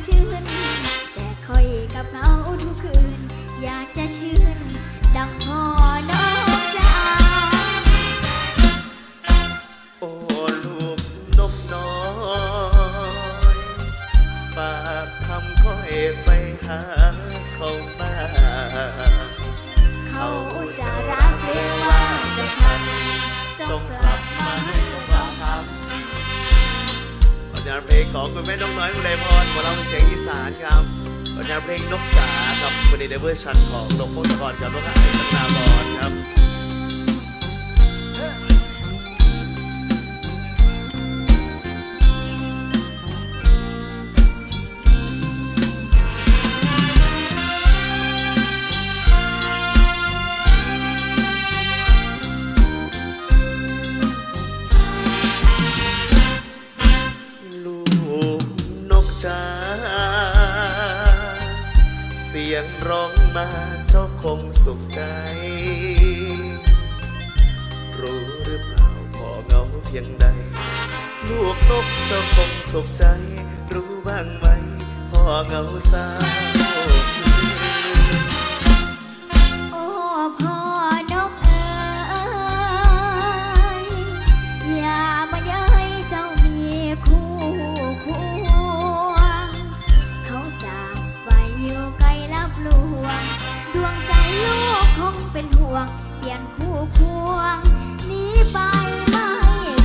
to the เพลงของคุณแม่นกน้อยอุไรพรหมอลำเสียงอีสานครับผลงานเพลงนกจ๋าครับวันนี้ในเวอร์ชันของนกพงศกรกับนกไอ้ตนาบอนครับ สียงร้องมาเจ้าคงสุขใจ รู้หรือเปล่าพอเงาเพียงใด ลูกนกเจ้าคงสุขใจ รู้บ้างไหมพอเงาสา เป็นห่วง เปลี่ยนคู่ควงหนีไปไม่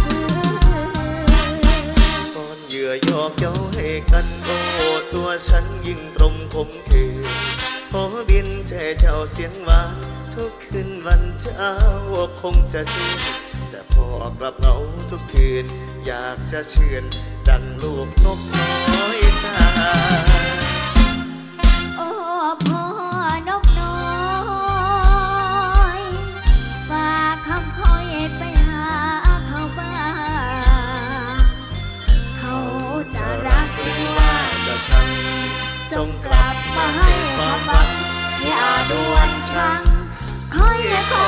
คืน ตอนเหยื่อยอกเย้าให้กันโอ้ตัวฉันยิ่งตรงคมเคืนขอบินแช่เจ้าเสียงหวานทุกคืนวันเช้าคงจะชื่นแต่พอกลับเหงาทุกคืน อยากจะเชื่นดังลูกนกน้อยจ้า จงกลับมาให้ความหวังอย่าด่วนชังคอยขอ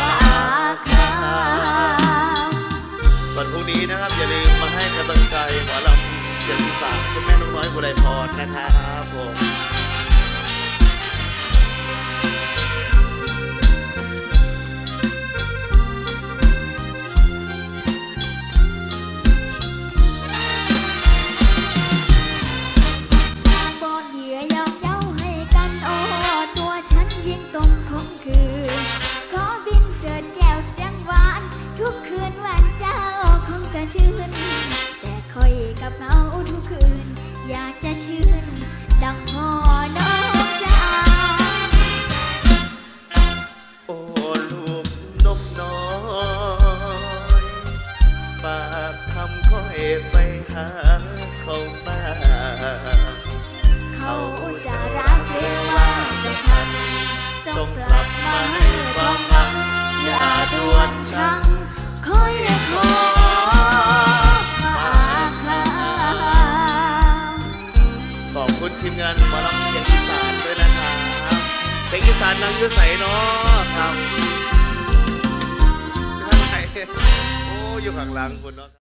ฝากคำวันพรุ่งนี้นะครับ อย่าลืมมาให้กำลังใจหมอลำเสียงอีสานคุณแม่น้องน้อยบุไรพรนะครับผม ทุกคืน อยากจะชื่น ดังพ่อนกจ๋าโอ้ลูกนกน้อยฝากคำค่อยไปหาเขามาเขาจะรักหรือว่าจะชังจงกลับมาให้ความหวังอย่าด่วนชังคอย คุณทีมานหมอลำเสียงอีสานด้วยนะครับเสียงอีสานนังอยุใสเนาะครับท่านไหนโอ้อยู่ข้างหลังคุณเนาะ